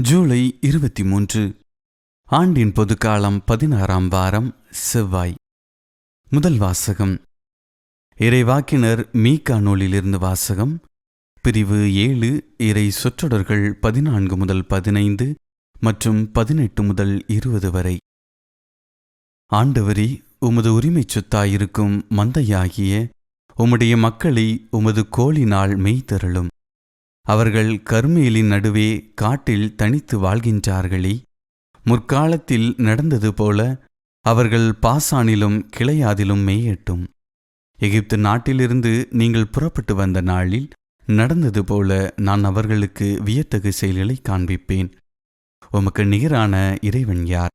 ஜூலை இருபத்தி மூன்று ஆண்டின் பொதுக்காலம் பதினாறாம் வாரம் செவ்வாய். முதல் வாசகம். இறைவாக்கினர் மீகா நூலிலிருந்து வாசகம். பிரிவு ஏழு இறை சொற்றொடர்கள் பதினான்கு முதல் பதினைந்து மற்றும் பதினெட்டு முதல் இருபது வரை. ஆண்டவரி உமது உரிமைச் சொத்தாயிருக்கும் மந்தையாகிய உம்முடைய மக்களை உமது கோளினால் மெய்தருளும். அவர்கள் கர்மேலின் நடுவே காட்டில் தனித்து வாழ்கின்றார்களே. முற்காலத்தில் நடந்தது போல அவர்கள் பாசானிலும் கிளையாதிலும் மேயட்டும். எகிப்து நாட்டிலிருந்து நீங்கள் புறப்பட்டு வந்த நாளில் நடந்தது போல நான் அவர்களுக்கு வியத்தகு செயல்களை காண்பிப்பேன். உமக்கு நிகரான இறைவன் யார்?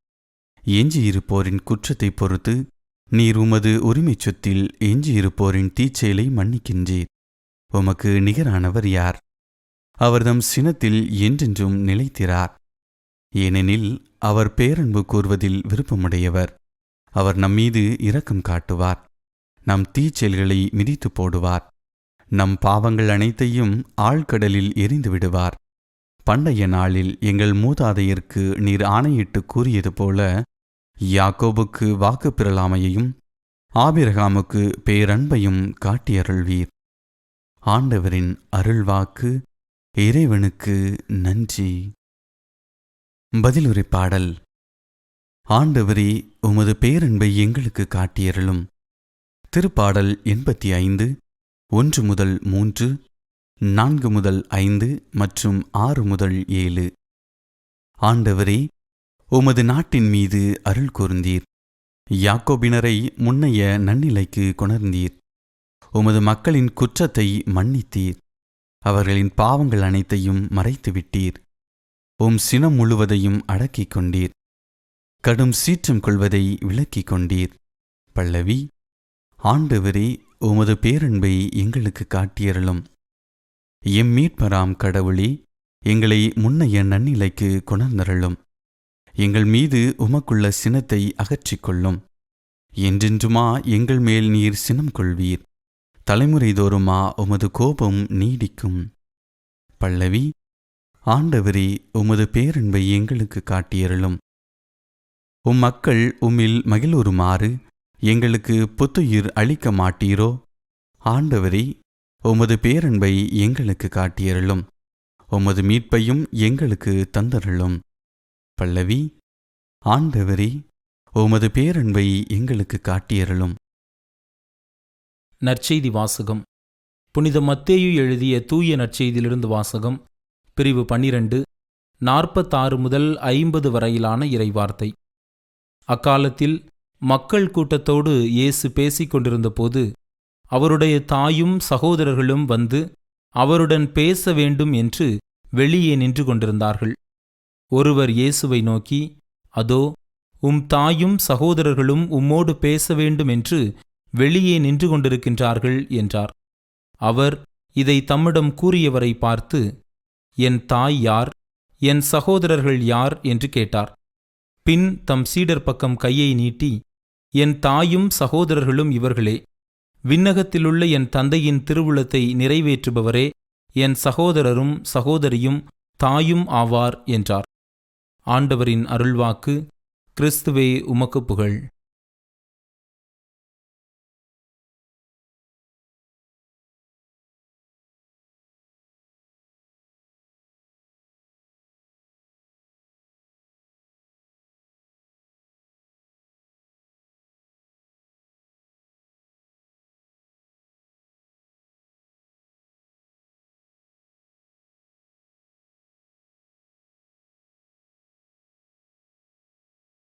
எஞ்சியிருப்போரின் குற்றத்தை பொறுத்து நீர் உமது உரிமைச் சொத்தில் எஞ்சியிருப்போரின் தீச்செயலை மன்னிக்கின்றீர். உமக்கு நிகரானவர் யார்? அவர்தம் சினத்தில் என்றென்றும் நிலைத்திறார் ஏனெனில் அவர் பேரன்பு கூறுவதில் விருப்பமுடையவர். அவர் நம்மீது இரக்கம் காட்டுவார். நம் தீச்செயல்களை மிதித்து போடுவார். நம் பாவங்கள் அனைத்தையும் ஆழ்கடலில் எரிந்து விடுவார். பண்டைய நாளில் எங்கள் மூதாதையர்க்கு நீர் ஆணையிட்டு கூறியது போல யாக்கோபுக்கு வாக்கு பிறலாமையையும் ஆபிரகாமுக்கு பேரன்பையும் காட்டியருள்வீர். ஆண்டவரின் அருள்வாக்கு இறைவனுக்கு நன்றி. பதிலுரை பாடல். ஆண்டவரே உமது பேரன்பை எங்களுக்கு காட்டியருளும். திருப்பாடல் எண்பத்தி ஐந்து ஒன்று முதல் மூன்று நான்கு முதல் ஐந்து மற்றும் ஆறு முதல் ஏழு. ஆண்டவரே உமது நாட்டின் மீது அருள் கூர்ந்தீர். யாக்கோபினரை முன்னைய நன்னிலைக்கு கொணர்ந்தீர். உமது மக்களின் குற்றத்தை மன்னித்தீர். அவர்களின் பாவங்கள் அனைத்தையும் மறைத்துவிட்டீர். உம் சினம் முழுவதையும் அடக்கிக் கொண்டீர். கடும் சீற்றம் கொள்வதை விலக்கிக் கொண்டீர். பல்லவி ஆண்டவரே உமது பேரன்பை எங்களுக்கு காட்டியருளும். எம் மீட்பராம் கடவுளே எங்களை முன்னைய நன்னிலைக்கு கொணர்ந்தருளும். எங்கள் மீது உமக்குள்ள சினத்தை அகற்றிக் கொள்ளும். என்றென்றுமா எங்கள் மேல் நீர் சினம் கொள்வீர்? தலைமுறைதோறுமா உமது கோபம் நீடிக்கும். பல்லவி ஆண்டவரே உமது பேரன்பை எங்களுக்கு காட்டியருளும். உம் மக்கள் உம்மில் மகிழ்வுறுமாறு எங்களுக்கு புத்துயிர் அளிக்க மாட்டீரோ? ஆண்டவரே உமது பேரன்பை எங்களுக்கு காட்டியருளும். உமது மீட்பையும் எங்களுக்கு தந்தருளும். பல்லவி ஆண்டவரே உமது பேரன்பை எங்களுக்கு காட்டியருளும். நற்செய்தி வாசகம். புனித மத்தேயு எழுதிய தூய நற்செய்தியிலிருந்து வாசகம் பிரிவு பன்னிரண்டு நாற்பத்தாறு முதல் ஐம்பது வரையிலான இறைவார்த்தை. அக்காலத்தில் மக்கள் கூட்டத்தோடு இயேசு பேசிக் கொண்டிருந்தபோது அவருடைய தாயும் சகோதரர்களும் வந்து அவருடன் பேச வேண்டும் என்று வெளியே நின்று கொண்டிருந்தார்கள். ஒருவர் இயேசுவை நோக்கி அதோ உம் தாயும் சகோதரர்களும் உம்மோடு பேச வேண்டும் என்று வெளியே நின்று கொண்டிருக்கின்றார்கள் என்றார். அவர் இதை தம்மிடம் கூறியவரை பார்த்து என் தாய் யார்? என் சகோதரர்கள் யார்? என்று கேட்டார். பின் தம் சீடர் பக்கம் கையை நீட்டி என் தாயும் சகோதரர்களும் இவர்களே விண்ணகத்திலுள்ள என் தந்தையின் திருவுளத்தை நிறைவேற்றுபவரே என் சகோதரரும் சகோதரியும் தாயும் ஆவார் என்றார். ஆண்டவரின் அருள்வாக்கு கிறிஸ்துவே உமக்கு புகழ்.